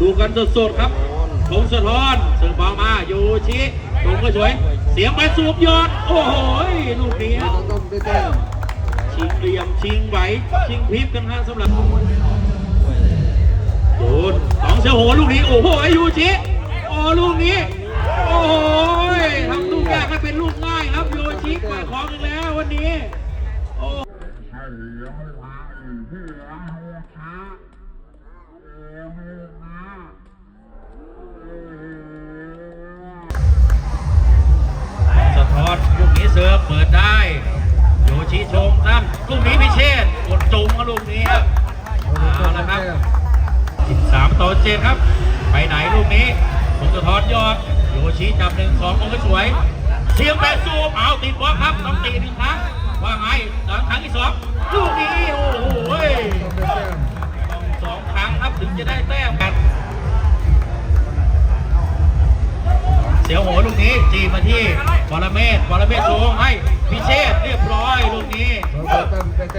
ดูกันสดๆครับธงสะท้อนเสือบอลมาโยชิตรงก็สวย เสียงไปสูบยอด โอ้โหลูกนี้ต้นต้นได้แต้มชิงเหลี่ยมชิงไหวชิงพริบกันฮะสำหรับโดนสองเสือโหลูกนี้ โอ้โหโยชิโอ้ลูกนี้ โอ้โหทำลูกยากให้เป็นลูกง่ายครับโยชิมาของอีกแล้ววันนี้โอ้ ลูกนี้ครับเอาละครับ13ต่อ7ครับ ไปไหนลูกนี้ผมสะท้อนยอดโยชิจับหนึ่งสององก็สวยเสียงแปดสูบเอาติดบล็อกครับต้องตีหนึ่งครั้งว่าไงหลังครั้งที่สองลูกนี้โอ้โหต้องสองครั้งครับถึงจะได้แต้มกันเสียวโหลูกนี้จีมาที่ปรเมศปรเมศโชงให้พิเชษเรียบร้อยลูกนี้